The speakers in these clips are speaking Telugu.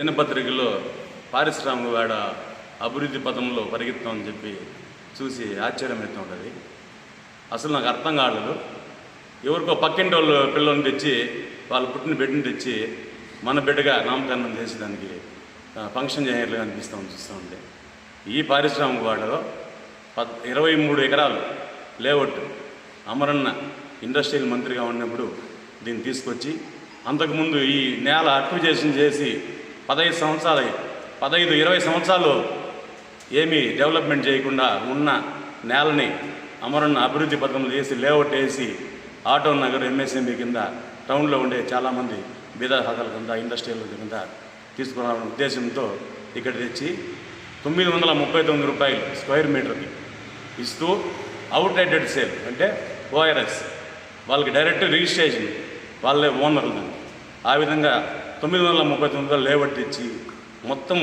దినపత్రికలో పారిశ్రామిక వాడ అభివృద్ధి పథంలో పరిగెత్తామని చెప్పి చూసి ఆశ్చర్యం అవుతూ ఉంటుంది. అసలు నాకు అర్థం కాలేదు. ఎవరికో పక్కింటి వాళ్ళు పిల్లల్ని తెచ్చి వాళ్ళు పుట్టిన బిడ్డని తెచ్చి మన బిడ్డగా నామకరణం చేసి దానికి ఫంక్షన్ చేయట్లు అనిపిస్తామని చూస్తూ ఉంటే ఈ పారిశ్రామిక వాడలో పద్ ఇరవై మూడు ఎకరాలు లేఅవుట్ అమరన్న ఇండస్ట్రియల్ మంత్రిగా ఉన్నప్పుడు దీన్ని తీసుకొచ్చి అంతకుముందు ఈ నేల అక్విజేషన్ చేసి పదహైదు సంవత్సరాలు పదహైదు ఇరవై సంవత్సరాలు ఏమీ డెవలప్మెంట్ చేయకుండా ఉన్న నేలని అమరన్న అభివృద్ధి పథకంలో చేసి లేఅవుట్ వేసి ఆటో నగర్ ఎంఎస్ఎంఈ కింద టౌన్లో ఉండే చాలామంది బీదాహాదాల కింద ఇండస్ట్రియల్ కింద తీసుకురావాలనే ఉద్దేశంతో ఇక్కడ తెచ్చి తొమ్మిది వందల ముప్పై తొమ్మిది రూపాయలు స్క్వేర్ మీటర్కి ఇస్తూ అవుట్ రైటెడ్ సేల్ అంటే ఓఆర్ఎస్ వాళ్ళకి డైరెక్ట్ రిజిస్ట్రేషన్ వాళ్ళే ఓనర్లు ఆ విధంగా తొమ్మిది వందల ముప్పై తొమ్మిదిలో లేఅవుట్ తెచ్చి మొత్తం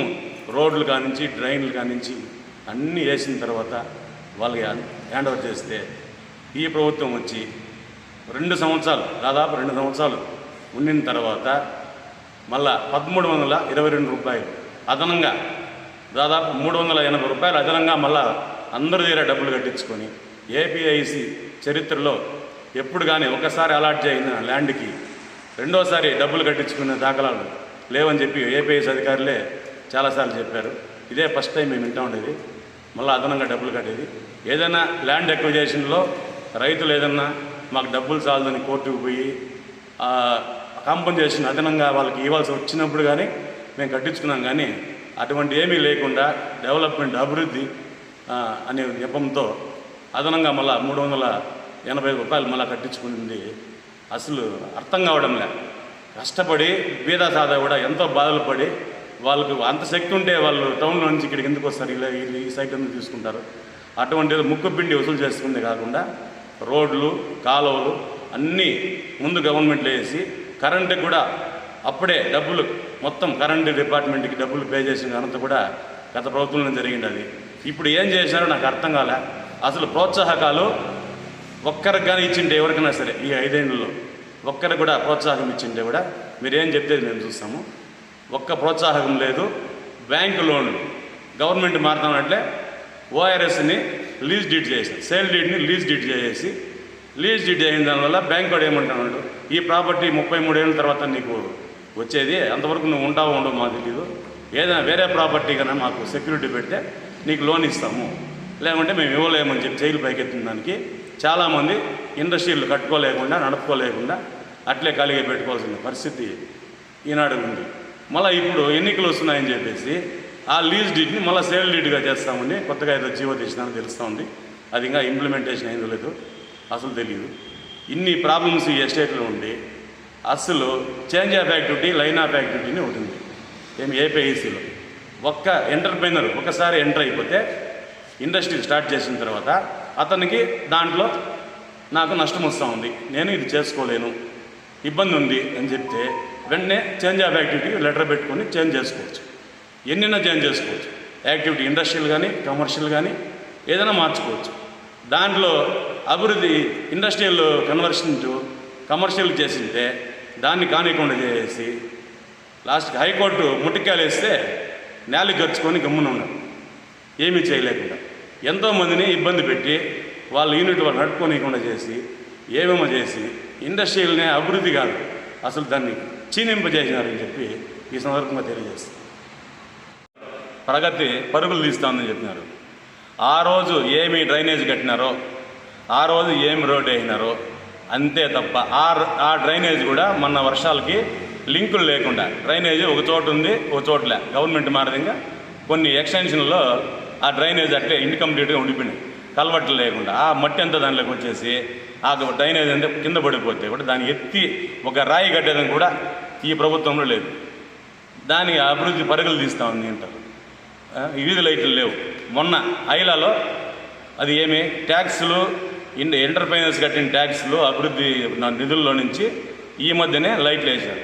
రోడ్లు కానించి డ్రైన్లు కానించి అన్నీ వేసిన తర్వాత వాళ్ళకి హ్యాండ్ ఓవర్ చేస్తే ఈ ప్రభుత్వం వచ్చి రెండు సంవత్సరాలు దాదాపు రెండు సంవత్సరాలు ఉండిన తర్వాత మళ్ళా పదమూడు వందల ఇరవై రెండు రూపాయలు అదనంగా దాదాపు మూడు వందల ఎనభై రూపాయలు అదనంగా మళ్ళా అందరి దగ్గర డబ్బులు కట్టించుకొని ఏపీఐసి చరిత్రలో ఎప్పుడు కానీ ఒకసారి అలాట్ అయిన ల్యాండ్కి రెండోసారి డబ్బులు కట్టించుకునే దాఖలాలు లేవని చెప్పి ఏపీఎస్ అధికారులే చాలాసార్లు చెప్పారు. ఇదే ఫస్ట్ టైం మేము వింటా ఉండేది. మళ్ళీ అదనంగా డబ్బులు కట్టేది. ఏదైనా ల్యాండ్ అక్విజేషన్లో రైతులు ఏదన్నా మాకు డబ్బులు చాలదని కోర్టుకు పోయి ఆ, కాంపన్సేషన్ అదనంగా వాళ్ళకి ఇవ్వాల్సి వచ్చినప్పుడు కానీ మేము కట్టించుకున్నాం కానీ అటువంటి ఏమీ లేకుండా డెవలప్మెంట్ అభివృద్ధి అనే నెపంతో అదనంగా మళ్ళీ మూడు వందల ఎనభై రూపాయలు మళ్ళీ కట్టించుకుంది అసలు అర్థం కావడం లే కష్టపడి బీద సాదా కూడా ఎంతో బాధలు పడి వాళ్ళకు అంత శక్తి ఉంటే వాళ్ళు టౌన్లో నుంచి ఇక్కడికి ఎందుకు వస్తారు? ఇలా ఈ- ఈ సైట్ ఎందుకు తీసుకుంటారు? అటువంటి ముక్కు పిండి వసూలు చేసుకుంది కాకుండా రోడ్లు కాలువలు అన్నీ ముందు గవర్నమెంట్లో వేసి కరెంటు కూడా అప్పుడే డబ్బులు మొత్తం కరెంటు డిపార్ట్మెంట్కి డబ్బులు పే చేసిన ఘనత కూడా గత ప్రభుత్వంలో జరిగింది అది. ఇప్పుడు ఏం చేశారో నాకు అర్థం కాలే. అసలు ప్రోత్సాహకాలు ఒక్కరికి కానీ ఇచ్చింటే ఎవరికైనా సరే ఈ ఐదేళ్ళలో ఒక్కరికి కూడా ప్రోత్సాహం ఇచ్చింటే కూడా మీరేం చెప్తే మేము చూస్తాము. ఒక్క ప్రోత్సాహం లేదు. బ్యాంకు లోన్లు గవర్నమెంట్ మారుతామంటే ఓఆర్ఎస్ని లీజ్ డీట్ చేశారు సేల్ డీడ్ని లీజ్ డీట్ చేసేసి లీజ్ డీట్ అయిన దానివల్ల బ్యాంక్ వాడు ఏమంటున్నాడు ఈ ప్రాపర్టీ ముప్పై మూడేళ్ళ తర్వాత నీకు వచ్చేది అంతవరకు నువ్వు ఉంటావు ఉండవు మాకు తెలియదు ఏదైనా వేరే ప్రాపర్టీ కన్నా మాకు సెక్యూరిటీ పెడితే నీకు లోన్ ఇస్తాము. లేకుంటే మేము ఇవ్వలేమని చెప్పి జైలు పైకెత్తిన దానికి చాలామంది ఇండస్ట్రీలు కట్టుకోలేకుండా నడుపుకోలేకుండా అట్లే ఖాళీగా పెట్టుకోవాల్సిన పరిస్థితి ఈనాడు ఉంది. మళ్ళీ ఇప్పుడు ఎన్నికలు వస్తున్నాయని చెప్పేసి ఆ లీజ్ డీడ్ని మళ్ళీ సేల్ డీడ్గా చేస్తామని కొత్తగా ఏదో జీవో తెచ్చినారని తెలుస్తూ ఉంది అది ఇంకా ఇంప్లిమెంటేషన్ అయిందో లేదో అసలు తెలియదు ఇన్ని ప్రాబ్లమ్స్ ఈ ఎస్టేట్లో ఉండి అసలు change of activity line of యాక్టివిటీని ఒకటి ఉంది. ఏమి ఏపీఐసీలో ఒక్క ఎంటర్ప్రైనర్ ఒకసారి ఎంటర్ అయిపోతే ఇండస్ట్రీ స్టార్ట్ చేసిన తర్వాత అతనికి దాంట్లో నాకు నష్టం వస్తూ ఉంది. నేను ఇది చేసుకోలేను. ఇబ్బంది ఉంది అని చెప్తే వెంటనే చేంజ్ ఆఫ్ యాక్టివిటీ లెటర్ పెట్టుకొని చేంజ్ చేసుకోవచ్చు. ఎన్నైనా చేంజ్ చేసుకోవచ్చు. యాక్టివిటీ ఇండస్ట్రియల్ కానీ కమర్షియల్ కానీ ఏదైనా మార్చుకోవచ్చు. దాంట్లో అభివృద్ధి ఇండస్ట్రియల్ కన్వర్షన్ టు కమర్షియల్ చేసింటే దాన్ని కానికుండా చేసి లాస్ట్కి హైకోర్టు ముట్టికాయలు వేస్తే నేల గరుచుకొని గమ్మున ఉన్నారు ఏమీ చేయలేకుండా. ఎంతోమందిని ఇబ్బంది పెట్టి వాళ్ళ యూనిట్ వాళ్ళు నడుపుకోనియకుండా చేసి ఏమేమో చేసి ఇండస్ట్రీలనే అభివృద్ధి కాదు. అసలు దాన్ని క్షీణింపజేసినారని చెప్పి ఈ సందర్భంగా తెలియజేస్తారు ప్రగతి పరుగులు తీస్తామని చెప్పినారు. ఆ రోజు ఏమి డ్రైనేజ్ కట్టినారో ఆ రోజు ఏమి రోడ్ వేసినారో అంతే తప్ప ఆ ఆ డ్రైనేజ్ కూడా మొన్న వర్షాలకి లింకులు లేకుండా డ్రైనేజ్ ఒక చోటు ఉంది ఒక చోట్లే. గవర్నమెంట్ మారదిగా కొన్ని ఎక్స్టెన్షన్లో ఆ డ్రైనేజ్ అట్లే ఇన్కంప్లీట్గా ఉండిపోయినాయి. కలవట్లు లేకుండా ఆ మట్టి అంతా దాంట్లోకి వచ్చేసి ఆ డ్రైనేజ్ అంతా కింద పడిపోతే కూడా దాన్ని ఎత్తి ఒక రాయి కట్టేదని కూడా ఈ ప్రభుత్వంలో లేదు. దానికి అభివృద్ధి పరుగులు తీస్తా ఉంది అంటారు. వీధి లైట్లు లేవు. మొన్న ఐలాలో అది ఏమి ట్యాక్స్లు ఇన్ ఎంటర్ప్రైనర్స్ కట్టిన ట్యాక్స్లు అభివృద్ధి నిధుల్లో నుంచి ఈ మధ్యనే లైట్లు వేశారు.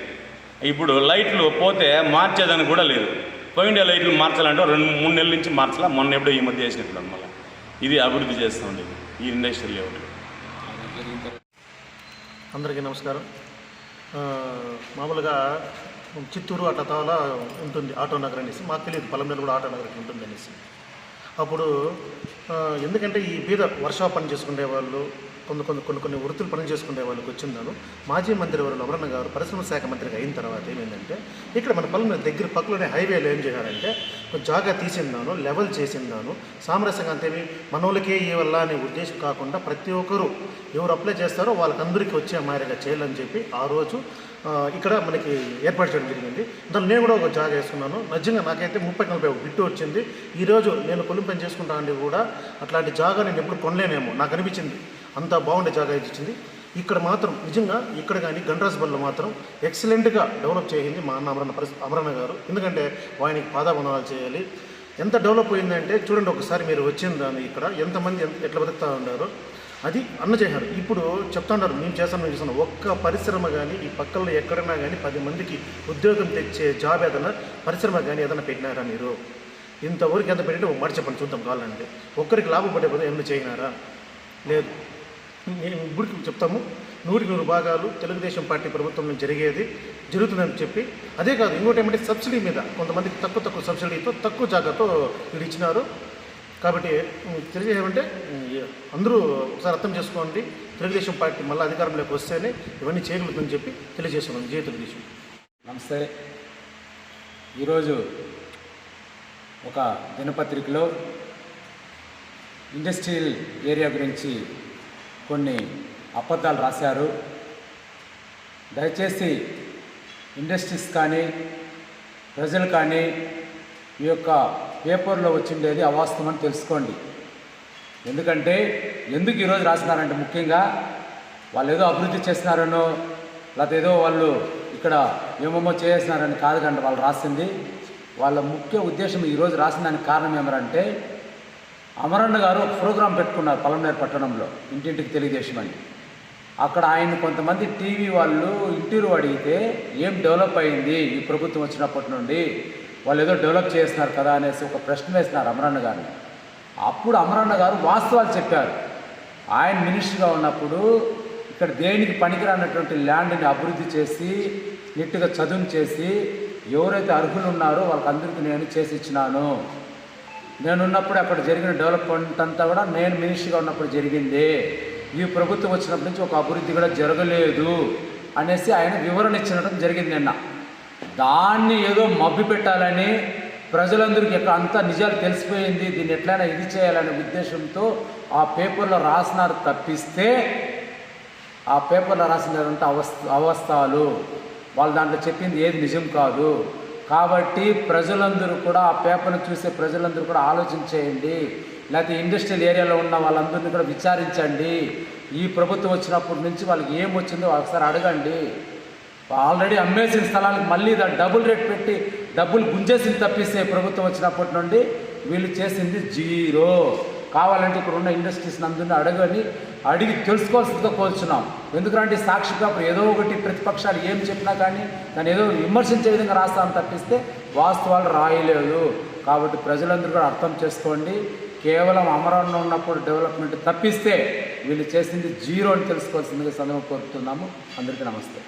ఇప్పుడు లైట్లు పోతే మార్చేదని కూడా లేదు. పోయిండే లైట్లు మార్చాలంటే రెండు మూడు నెలల నుంచి మార్చాలా. మొన్న ఎప్పుడో ఈ మధ్య వేసినట్లు మళ్ళీ. ఇది అభివృద్ధి చేస్తూ ఉండేది ఈ ఇండస్ట్రియల్ లేఅవుట్ అందరికీ నమస్కారం. మామూలుగా చిత్తూరు అట్లా తాలా ఉంటుంది ఆటో నగర్ అనేసి. మాకు తెలియదు. పొలంలో కూడా ఆటో నగరం ఉంటుంది అనేసి. అప్పుడు ఎందుకంటే ఈ మీద వర్షా పని చేసుకునే వాళ్ళు కొన్ని కొన్ని కొన్ని కొన్ని వృత్తులు పని చేసుకునే వాళ్ళకి వచ్చిందాను. మాజీ మంత్రి వారు లవరన్న గారు. పరిశ్రమ శాఖ మంత్రిగా అయిన తర్వాత ఏమైందంటే ఇక్కడ మన పొలం దగ్గర పక్కలోనే హైవేలో ఏం చేశారంటే జాగా తీసిందాను లెవెల్ చేసిందాను. సామరస్యంగా అంతేమి మనోళ్ళకే వల్ల అనే ఉద్దేశం కాకుండా ప్రతి ఒక్కరు ఎవరు అప్లై చేస్తారో వాళ్ళకందరికీ వచ్చే మాదిరిగా చేయాలని చెప్పి ఆ రోజు ఇక్కడ మనకి ఏర్పాటు చేయడం జరిగింది. దాంట్లో నేను కూడా ఒక జాగా వేసుకున్నాను. నిజంగా నాకైతే ముప్పై నలభై ఒక బిట్టు వచ్చింది. ఈరోజు నేను కొలిం పని చేసుకుంటా కూడా అట్లాంటి జాగా నేను ఎప్పుడు కొనలేనేమో. నాకు అనిపించింది. అంత బాగుండే జాగా ఇచ్చింది. ఇక్కడ మాత్రం నిజంగా ఇక్కడ కానీ గండ్రాస్ బళ్ళు మాత్రం ఎక్సలెంట్గా డెవలప్ చేయింది మా అన్న అమరణ పరిస్థితి గారు. ఎందుకంటే ఆయనకి పాదాబంధనాలు చేయాలి. ఎంత డెవలప్ అయిందంటే చూడండి ఒకసారి మీరు వచ్చిన దాన్ని ఇక్కడ. ఎంతమంది ఎంత ఎట్లా బ్రతుకుతా ఉన్నారు అది అన్న చేశారు. ఇప్పుడు చెప్తున్నారు మేము చేస్తాం మేము చేస్తాను ఒక్క పరిశ్రమ కానీ ఈ పక్కల్లో ఎక్కడైనా కానీ పది మందికి ఉద్యోగం తెచ్చే జాబ్ ఏదైనా పరిశ్రమ కానీ ఏదైనా పెట్టినారా మీరు? ఇంతవరకు ఎంత పెట్టినా ఒక మాట చెప్పండి చూద్దాం కావాలంటే. ఒక్కరికి లాభపడే పదం ఏమైనా చేయనారా? లేదు. మేము ఇప్పటికి చెప్తాము. నూటికి నూరు భాగాలు తెలుగుదేశం పార్టీ ప్రభుత్వంలో జరిగేది జరుగుతుందని చెప్పి. అదే కాదు ఇంకోటి ఏమంటే సబ్సిడీ మీద కొంతమందికి తక్కువ తక్కువ సబ్సిడీతో తక్కువ జాగాతో వీళ్ళు ఇచ్చినారు. కాబట్టి తెలియజేయమంటే అందరూ ఒకసారి అర్థం చేసుకోండి. తెలుగుదేశం పార్టీ మళ్ళీ అధికారంలోకి వస్తేనే ఇవన్నీ చేయగలుగుతుందని చెప్పి తెలియజేస్తున్నాం జై తెలుగుదేశం. నమస్తే. ఈరోజు ఒక దినపత్రికలో ఇండస్ట్రియల్ ఏరియా గురించి కొన్ని అబద్ధాలు రాశారు. దయచేసి ఇండస్ట్రీస్ కానీ ప్రజలు కానీ ఈ యొక్క పేపర్లో వచ్చిండేది అవాస్తవం అని తెలుసుకోండి. ఎందుకంటే ఎందుకు ఈరోజు రాసినారంటే ముఖ్యంగా వాళ్ళు ఏదో అభివృద్ధి చేస్తున్నారనో లేకపోతే ఏదో వాళ్ళు ఇక్కడ ఏమేమో చేస్తున్నారని కాదు కంటే వాళ్ళు రాసింది. వాళ్ళ ముఖ్య ఉద్దేశం ఈరోజు రాసిన దానికి కారణం ఏమరంటే అమరన్న గారు ఒక ప్రోగ్రాం పెట్టుకున్నారు పలంనేరు పట్టణంలో ఇంటింటికి తెలుగుదేశం అని. అక్కడ ఆయన కొంతమంది టీవీ వాళ్ళు ఇంటర్వ్యూ అడిగితే ఏం డెవలప్ అయింది ఈ ప్రభుత్వం వచ్చినప్పటి నుండి? వాళ్ళు ఏదో డెవలప్ చేస్తున్నారు కదా అనేసి ఒక ప్రశ్న వేసినారు అమరన్న గారిని. అప్పుడు అమరన్న గారు వాస్తవాలు చెప్పారు. ఆయన మినిస్టర్గా ఉన్నప్పుడు ఇక్కడ దేనికి పనికిరానటువంటి ల్యాండ్ని అభివృద్ధి చేసి నీట్గా చదువు చేసి ఎవరైతే అర్హులు ఉన్నారో వాళ్ళకందరికీ నేను చేసి ఇచ్చినాను. నేనున్నప్పుడు అక్కడ జరిగిన డెవలప్మెంట్ అంతా కూడా నేను మినిస్టర్గా ఉన్నప్పుడు జరిగింది. ఈ ప్రభుత్వం వచ్చినప్పటి నుంచి ఒక అభివృద్ధి కూడా జరగలేదు అనేసి ఆయన వివరణ ఇచ్చినట్టు జరిగింది నిన్న. దాన్ని ఏదో మబ్బి పెట్టాలని ప్రజలందరికీ ఎక్కడ అంతా నిజాలు తెలిసిపోయింది. దీన్ని ఎట్లయినా ఇది చేయాలనే ఉద్దేశంతో ఆ పేపర్లో రాసినారు తప్పిస్తే ఆ పేపర్లో రాసినదంతా అవస్థ అవస్థలు. వాళ్ళు దాంట్లో చెప్పింది ఏది నిజం కాదు. కాబట్టి ప్రజలందరూ కూడా ఆ పేపర్ను చూసే ప్రజలందరూ కూడా ఆలోచించేయండి. లేకపోతే ఇండస్ట్రియల్ ఏరియాలో ఉన్న వాళ్ళందరినీ కూడా విచారించండి. ఈ ప్రభుత్వం వచ్చినప్పటి నుంచి వాళ్ళకి ఏం వచ్చిందో ఒకసారి అడగండి. ఆల్రెడీ అమ్మేసిన స్థలానికి మళ్ళీ దాన్ని డబుల్ రేట్ పెట్టి డబ్బులు గుంజేసింది తప్పిస్తే ప్రభుత్వం వచ్చినప్పటి నుండి వీళ్ళు చేసింది జీరో. కావాలంటే ఇక్కడ ఉన్న ఇండస్ట్రీస్ నందుని అడగని అడిగి తెలుసుకోవాల్సిందిగా కోరుచున్నాం. ఎందుకంటే సాక్షిగా ఏదో ఒకటి ప్రతిపక్షాలు ఏం చెప్పినా కానీ దాన్ని ఏదో విమర్శించే విధంగా రాస్తామని తప్పిస్తే వాస్తవాలు రాయలేదు. కాబట్టి ప్రజలందరూ కూడా అర్థం చేసుకోండి. కేవలం అమరంలో ఉన్నప్పుడు డెవలప్మెంట్ తప్పిస్తే వీళ్ళు చేసింది జీరో అని తెలుసుకోవాల్సిందిగా సందర్భం కోరుతున్నాము. అందరికీ నమస్తే.